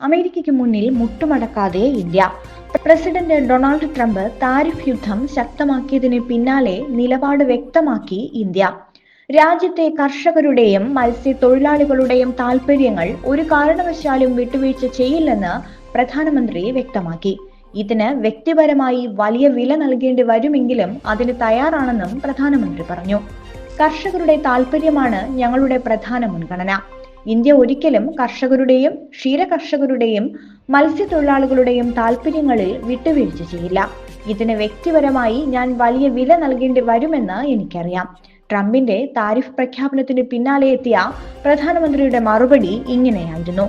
അമേരിക്കയ്ക്ക് മുന്നിൽ മുട്ടുമടക്കാതെ India. President Donald Trump tariff യുദ്ധം ശക്തമാക്കിയതിന് പിന്നാലെ നിലപാട് വ്യക്തമാക്കി ഇന്ത്യ. രാജ്യത്തെ കർഷകരുടെയും മത്സ്യത്തൊഴിലാളികളുടെയും താൽപര്യങ്ങൾ ഒരു കാരണവശാലും വിട്ടുവീഴ്ച ചെയ്യില്ലെന്ന് പ്രധാനമന്ത്രി വ്യക്തമാക്കി. ഇതിന് വ്യക്തിപരമായി വലിയ വില നൽകേണ്ടി വരുമെങ്കിലും അതിന് തയ്യാറാണെന്നും പ്രധാനമന്ത്രി പറഞ്ഞു. കർഷകരുടെ താൽപര്യമാണ് ഞങ്ങളുടെ പ്രധാന മുൻഗണന. ഇന്ത്യ ഒരിക്കലും കർഷകരുടെയും ക്ഷീരകർഷകരുടെയും മത്സ്യത്തൊഴിലാളികളുടെയും താല്പര്യങ്ങളിൽ വിട്ടുവീഴ്ച ചെയ്യില്ല. ഇതിന് വ്യക്തിപരമായി ഞാൻ വലിയ വില നൽകേണ്ടി വരുമെന്ന് എനിക്കറിയാം. ട്രംപിന്റെ താരിഫ് പ്രഖ്യാപനത്തിന് പിന്നാലെ എത്തിയ പ്രധാനമന്ത്രിയുടെ മറുപടി ഇങ്ങനെയായിരുന്നു.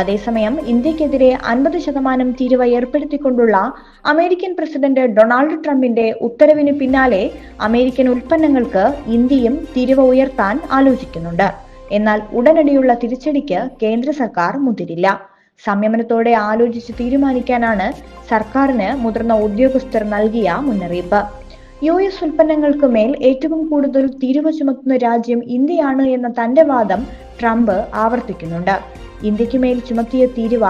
അതേസമയം ഇന്ത്യക്കെതിരെ അൻപത് ശതമാനം തീരുവ ഏർപ്പെടുത്തിക്കൊണ്ടുള്ള അമേരിക്കൻ പ്രസിഡന്റ് ഡൊണാൾഡ് ട്രംപിന്റെ ഉത്തരവിന് പിന്നാലെ അമേരിക്കൻ ഉൽപ്പന്നങ്ങൾക്ക് ഇന്ത്യയും തീരുവ ഉയർത്താൻ ആലോചിക്കുന്നുണ്ട്. എന്നാൽ ഉടനടിയുള്ള തിരിച്ചടിക്ക് കേന്ദ്ര സർക്കാർ മുതിരില്ല സംയമനത്തോടെ ആലോചിച്ച് തീരുമാനിക്കാനാണ് സർക്കാരിന് മുതിർന്ന ഉദ്യോഗസ്ഥർ നൽകിയ മുന്നറിയിപ്പ്. യു എസ് ഉൽപ്പന്നങ്ങൾക്ക് മേൽ ഏറ്റവും കൂടുതൽ തീരുവ ചുമത്തുന്ന രാജ്യം ഇന്ത്യയാണ് എന്ന തന്റെ വാദം ട്രംപ് ആവർത്തിക്കുന്നുണ്ട്. ഇന്ത്യയ്ക്ക് മേൽ ചുമത്തിയ തീരുവ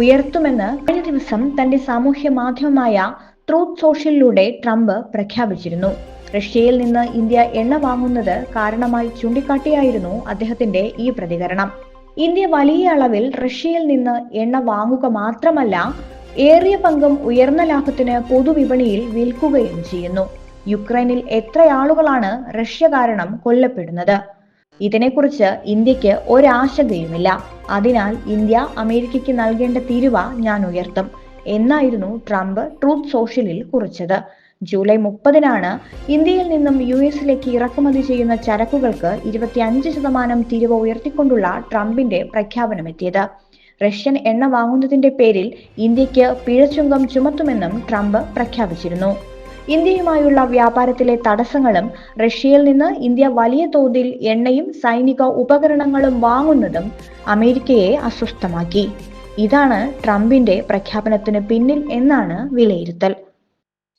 ഉയർത്തുമെന്ന് കഴിഞ്ഞ ദിവസം തന്റെ സാമൂഹ്യ മാധ്യമമായ ട്രൂത്ത് സോഷ്യലിലൂടെ ട്രംപ് പ്രഖ്യാപിച്ചിരുന്നു. റഷ്യയിൽ നിന്ന് ഇന്ത്യ എണ്ണ വാങ്ങുന്നത് കാരണമായി ചൂണ്ടിക്കാട്ടിയായിരുന്നു അദ്ദേഹത്തിന്റെ ഈ പ്രതികരണം. ഇന്ത്യ വലിയ അളവിൽ റഷ്യയിൽ നിന്ന് എണ്ണ വാങ്ങുക മാത്രമല്ല ഏറിയ പങ്കും ഉയർന്ന ലാഭത്തിന് പൊതുവിപണിയിൽ വിൽക്കുകയും ചെയ്യുന്നു. യുക്രൈനിൽ എത്ര ആളുകളാണ് റഷ്യ കാരണം കൊല്ലപ്പെടുന്നത്? ഇതിനെക്കുറിച്ച് ഇന്ത്യയ്ക്ക് ഒരാശങ്കയുമില്ല. അതിനാൽ ഇന്ത്യ അമേരിക്കയ്ക്ക് നൽകേണ്ട തീരുവ ഞാൻ ഉയർത്തും എന്നായിരുന്നു ട്രംപ് ട്രൂത്ത് സോഷ്യലിൽ കുറിച്ചത്. ജൂലൈ മുപ്പതിനാണ് ഇന്ത്യയിൽ നിന്നും യു എസിലേക്ക് ഇറക്കുമതി ചെയ്യുന്ന ചരക്കുകൾക്ക് ഇരുപത്തിയഞ്ച് ശതമാനം തീരുവ ഉയർത്തിക്കൊണ്ടുള്ള ട്രംപിന്റെ പ്രഖ്യാപനമെത്തിയത്. റഷ്യൻ എണ്ണ വാങ്ങുന്നതിന്റെ പേരിൽ ഇന്ത്യയ്ക്ക് പിഴച്ചുങ്കം ചുമത്തുമെന്നും ട്രംപ് പ്രഖ്യാപിച്ചിരുന്നു. ഇന്ത്യയുമായുള്ള വ്യാപാരത്തിലെ തടസ്സങ്ങളും റഷ്യയിൽ നിന്ന് ഇന്ത്യ വലിയ തോതിൽ എണ്ണയും സൈനിക ഉപകരണങ്ങളും വാങ്ങുന്നതും അമേരിക്കയെ അസ്വസ്ഥമാക്കി. ഇതാണ് ട്രംപിന്റെ പ്രഖ്യാപനത്തിന് പിന്നിൽ എന്നാണ് വിലയിരുത്തൽ.